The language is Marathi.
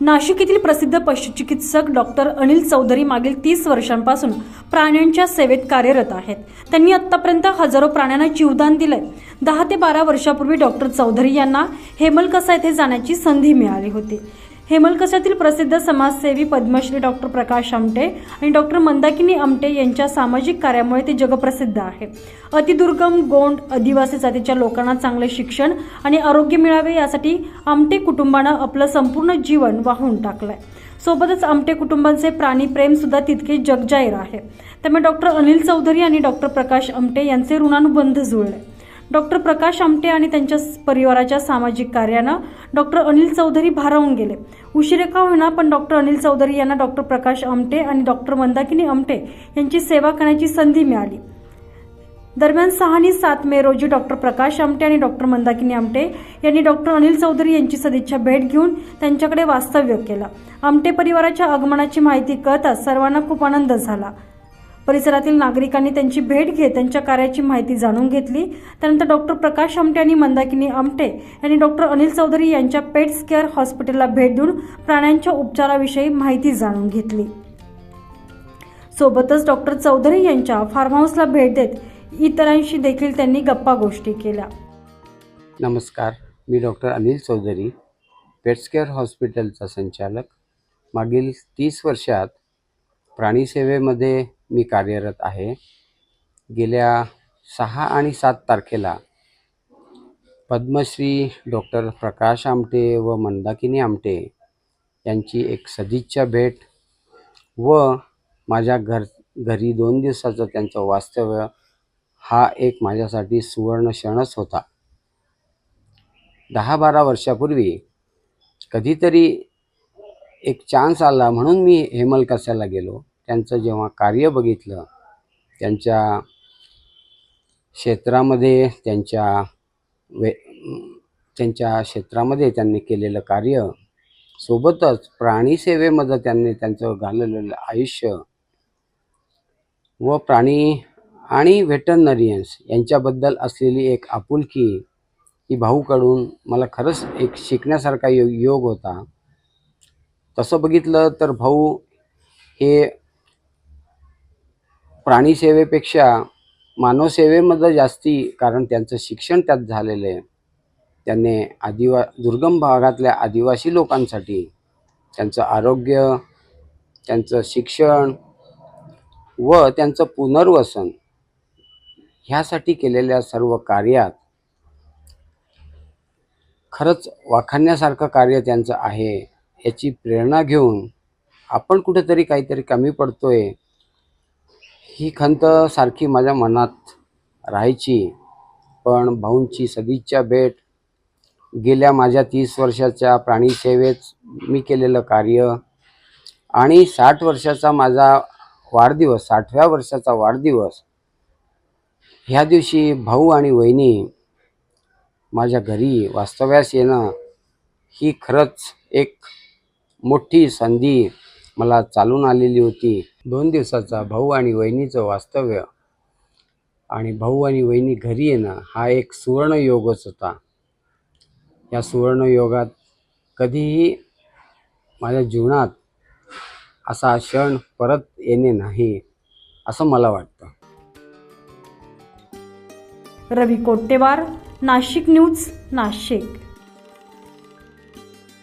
नाशिक येथील प्रसिद्ध पशुचिकित्सक डॉक्टर अनिल चौधरी मागील तीस वर्षांपासून प्राण्यांच्या सेवेत कार्यरत आहेत. त्यांनी आत्तापर्यंत हजारो प्राण्यांना जीवदान दिलंय. दहा ते बारा वर्षापूर्वी डॉक्टर चौधरी यांना हेमलकसा येथे जाण्याची संधी मिळाली होती. हेमलकसातील प्रसिद्ध समाजसेवी पद्मश्री डॉक्टर प्रकाश आमटे आणि डॉक्टर मंदाकिनी आमटे यांच्या सामाजिक कार्यामुळे ते जगप्रसिद्ध आहे. अतिदुर्गम गोंड आदिवासी जातीच्या लोकांना चांगले शिक्षण आणि आरोग्य मिळावे यासाठी आमटे कुटुंबानं आपलं संपूर्ण जीवन वाहून टाकलंय. सोबतच आमटे कुटुंबांचे प्राणीप्रेम सुद्धा तितके जगजाहीर आहे. त्यामुळे डॉक्टर अनिल चौधरी आणि डॉक्टर प्रकाश आमटे यांचे ऋणानुबंध जुळले. डॉक्टर प्रकाश आमटे आणि त्यांच्या परिवाराच्या सामाजिक कार्यानं डॉक्टर अनिल चौधरी भारावून गेले. उशिरे का होईना पण डॉक्टर अनिल चौधरी यांना डॉक्टर प्रकाश आमटे आणि डॉक्टर मंदाकिनी आमटे यांची सेवा करण्याची संधी मिळाली. दरम्यान सहा आणि सात मे रोजी डॉक्टर प्रकाश आमटे आणि डॉक्टर मंदाकिनी आमटे यांनी डॉक्टर अनिल चौधरी यांची सदिच्छा भेट घेऊन त्यांच्याकडे वास्तव्य केलं. आमटे परिवाराच्या आगमनाची माहिती कळताच सर्वांना खूप आनंद झाला. परिसरातील नागरिकांनी त्यांची भेट घेत त्यांच्या कार्याची माहिती जाणून घेतली. त्यानंतर डॉक्टर प्रकाश आमटे आणि मंदाकिनी आमटे यांनी डॉक्टर अनिल चौधरी यांच्या पेट्स केअर हॉस्पिटलला भेट देऊन प्राण्यांच्या उपचाराविषयी माहिती जाणून घेतली. सोबतच डॉक्टर चौधरी यांच्या फार्म हाऊसला भेट देत इतरांशी देखील त्यांनी गप्पा गोष्टी केल्या. नमस्कार मी doctor Anil Chaudhari pets care हॉस्पिटलचा संचालक. मागील तीस वर्षात प्राणीसेवेमध्ये मी कार्यरत आहे. गेल्या सहा आणि सात तारखेला पद्मश्री डॉक्टर प्रकाश आमटे व मंदाकिनी आमटे यांची एक सदिच्छा भेट व माझ्या घर घरी दोन दिवसाचं त्यांचं वास्तव्य हा एक माझ्यासाठी सुवर्ण क्षणच होता. दहा बारा वर्षापूर्वी कधीतरी एक चान्स आला म्हणून मी हेमलकसाला गेलो. त्यांचं जेव्हा कार्य बघितलं त्यांच्या क्षेत्रामध्ये त्यांच्या वे त्यांच्या क्षेत्रामध्ये त्यांनी केलेलं कार्य सोबतच प्राणीसेवेमध्ये त्यांनी त्यांचं घालवलेलं आयुष्य व प्राणी आणि व्हेटरनरियन्स यांच्याबद्दल असलेली एक आपुलकी ही भाऊकडून मला खरंच एक शिकण्यासारखा योग योग होता. तसं बघितलं तर भाऊ हे प्राणीसेवेपेक्षा मानवसेवेमध्ये जास्ती कारण त्यांचं शिक्षण त्यात झालेलं आहे. त्यांनी आदिवा दुर्गम भागातल्या आदिवासी लोकांसाठी त्यांचं आरोग्य त्यांचं शिक्षण व त्यांचं पुनर्वसन ह्यासाठी केलेल्या सर्व कार्यात खरंच वाखाणण्यासारखं कार्य त्यांचं आहे याची प्रेरणा घेऊन आपण कुठेतरी काहीतरी कमी पडतोय. ही खंत सारखी माझ्या मनात राहायची पण भाऊंची सदिच्छा भेट गेल्या माझ्या तीस वर्षाच्या प्राणीसेवेत मी केलेलं कार्य आणि साठ वर्षाचा माझा वाढदिवस साठव्या वर्षाचा वाढदिवस ह्या दिवशी भाऊ आणि वहिनी माझ्या घरी वास्तव्यास येणं ही खरंच एक मोठी संधी मला चालून आलेली होती. दोन दिवसाचा भाऊ आणि वहिनीचं वास्तव्य. आणि भाऊ आणि वहिनी घरी येणं हा एक सुवर्णयोगच होता. या सुवर्णयोगात कधीही माझ्या जीवनात असा क्षण परत येणे नाही असं मला वाटतं. रवी कोट्टेवार नाशिक न्यूज नाशिक.